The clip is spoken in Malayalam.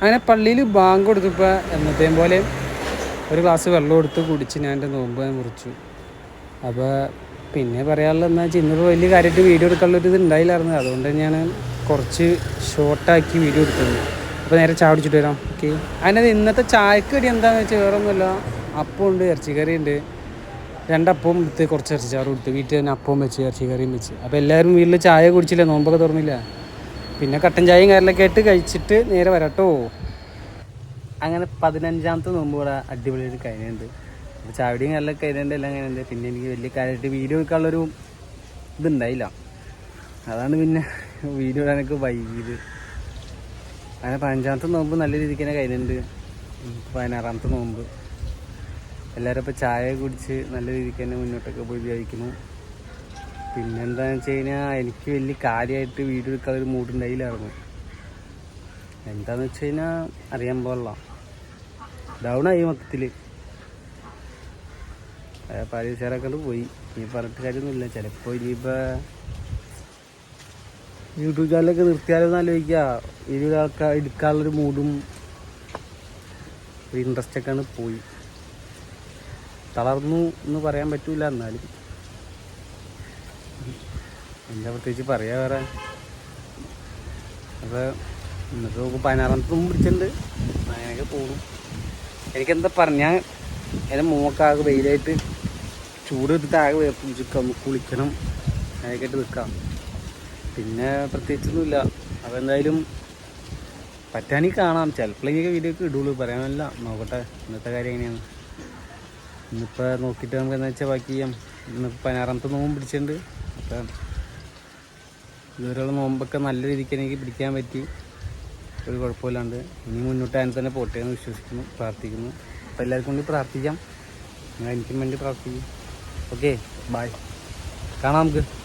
അങ്ങനെ പള്ളിയിൽ ബാങ്ക് കൊടുത്തപ്പോൾ എന്നത്തെയും പോലെ ഒരു ഗ്ലാസ് വെള്ളം എടുത്ത് കുടിച്ച് ഞാൻ എന്റെ നോമ്പ് മുറിച്ചു. അപ്പോൾ പിന്നെ പറയാനുള്ളത് എന്നാൽ ഇന്നിപ്പോൾ വലിയ കാര്യമായിട്ട് വീഡിയോ എടുക്കാനുള്ളൊരു ഇത് ഉണ്ടായില്ലായിരുന്നു അതുകൊണ്ട് ഞാൻ കുറച്ച് ഷോർട്ടാക്കി വീഡിയോ എടുത്തത്. അപ്പോൾ നേരെ ചായ കുടിച്ചിട്ട് വരാം. ഓക്കെ. അതിനത് ഇന്നത്തെ ചായക്കടി കടി എന്താണെന്ന് വെച്ചാൽ വേറെ ഒന്നുമില്ല അപ്പം ഉണ്ട് ഇറച്ചിക്കറി ഉണ്ട്. രണ്ടപ്പവും എടുത്ത് കുറച്ച് ഇറച്ചിച്ചാറും എടുത്ത്. വീട്ടിൽ തന്നെ അപ്പവും വെച്ച് ഇറച്ചിക്കറിയും വെച്ച്. അപ്പോൾ എല്ലാവരും വീട്ടിൽ ചായ കുടിച്ചില്ല? നോമ്പൊക്കെ തുറന്നില്ല? പിന്നെ കട്ടൻ ചായയും കാര്യങ്ങളൊക്കെ ആയിട്ട് കഴിച്ചിട്ട് നേരെ വരാട്ടോ. അങ്ങനെ പതിനഞ്ചാമത്തെ നോമ്പ് ഇവിടെ അടിപൊളിയായിട്ട് കഴിഞ്ഞുണ്ട് അപ്പോൾ ചാവടിയും കാര്യമൊക്കെ കഴിഞ്ഞിട്ടുണ്ട് എല്ലാം കഴിഞ്ഞിട്ടുണ്ട് പിന്നെ എനിക്ക് വലിയ കാര്യമായിട്ട് വീഡിയോ വെക്കാനുള്ളൊരു ഇതുണ്ടായില്ല. അതാണ് പിന്നെ വീഡിയോ ഇടാനൊക്കെ വൈകിയത്. അങ്ങനെ പതിനഞ്ചാമത്തെ നോമ്പ് നല്ല രീതിക്ക് തന്നെ കഴിഞ്ഞിട്ടുണ്ട് പതിനാറാമത്തെ നോമ്പ്. എല്ലാവരും ഇപ്പോൾ ചായ കുടിച്ച് നല്ല രീതിക്ക് തന്നെ മുന്നോട്ടൊക്കെ പോയി വിചാരിക്കുന്നു. പിന്നെന്താണെന്ന് വെച്ച് കഴിഞ്ഞാൽ എനിക്ക് വലിയ കാര്യമായിട്ട് വീഡിയോ എടുക്കാൻ ഒരു ഉണ്ടായില്ലായിരുന്നു. എന്താന്ന് വെച്ച് കഴിഞ്ഞാൽ അറിയാൻ പോലുള്ള ഡൗൺ ആയി മൊത്തത്തിൽ പാരീസുകാരൊക്കെ കൊണ്ട് പോയി. ഇനി പറഞ്ഞിട്ട് കാര്യമൊന്നുമില്ല. ചിലപ്പോൾ ഇനിയിപ്പോൾ യൂട്യൂബ് ചാനലൊക്കെ നിർത്തിയാലോ ആലോചിക്കുക ഇനി ആൾക്കാർ എടുക്കാനുള്ളൊരു മൂഡും ഒരു ഇൻട്രസ്റ്റൊക്കെയാണ് പോയി. തളർന്നു എന്ന് പറയാൻ പറ്റൂല എന്നാലും. എന്താ പ്രത്യേകിച്ച് പറയാ വേറെ. അപ്പോൾ ഇന്നത്തെ നമുക്ക് പതിനാറാമത്തെ പിടിച്ചിട്ടുണ്ട്. അങ്ങനെയൊക്കെ പോകും. എനിക്കെന്താ പറഞ്ഞാൽ എന്റെ മോക്കാകെ വെയിലായിട്ട് ചൂട് എടുത്തിട്ട് ആകെ വേർപ്പിച്ചിരിക്കാം ഒന്ന് കുളിക്കണം. അങ്ങനെയൊക്കെ ആയിട്ട് നിൽക്കാം പിന്നെ പ്രത്യേകിച്ചൊന്നുമില്ല. അപ്പോൾ എന്തായാലും പറ്റാനീ കാണാം. ചിലപ്പോഴെങ്കിൽ വീഡിയോ ഒക്കെ ഇടുള്ളൂ. പറയാനല്ല നോക്കട്ടെ. ഇന്നത്തെ കാര്യം എങ്ങനെയാണ്? ഇന്നിപ്പോൾ നോക്കിയിട്ട് നമുക്ക് എന്താ വെച്ചാൽ ബാക്കി ചെയ്യാം. ഇന്ന് പതിനാറാമത്തെ നോമ്പ് പിടിച്ചിട്ടുണ്ട്. അപ്പം ഇതുവരെയുള്ള നോമ്പൊക്കെ നല്ല രീതിക്ക് എനിക്ക് പിടിക്കാൻ പറ്റി. ഒരു കുഴപ്പമില്ലാണ്ട്. ഇനി മുന്നോട്ട് അതിന് തന്നെ പോട്ടെ എന്ന് വിശ്വസിക്കുന്നു പ്രാർത്ഥിക്കുന്നു. അപ്പോൾ എല്ലാവർക്കും വേണ്ടി പ്രാർത്ഥിക്കാം. എനിക്കും വേണ്ടി പ്രാർത്ഥിക്കും. ഓക്കെ ബായ് കാണാം നമുക്ക്.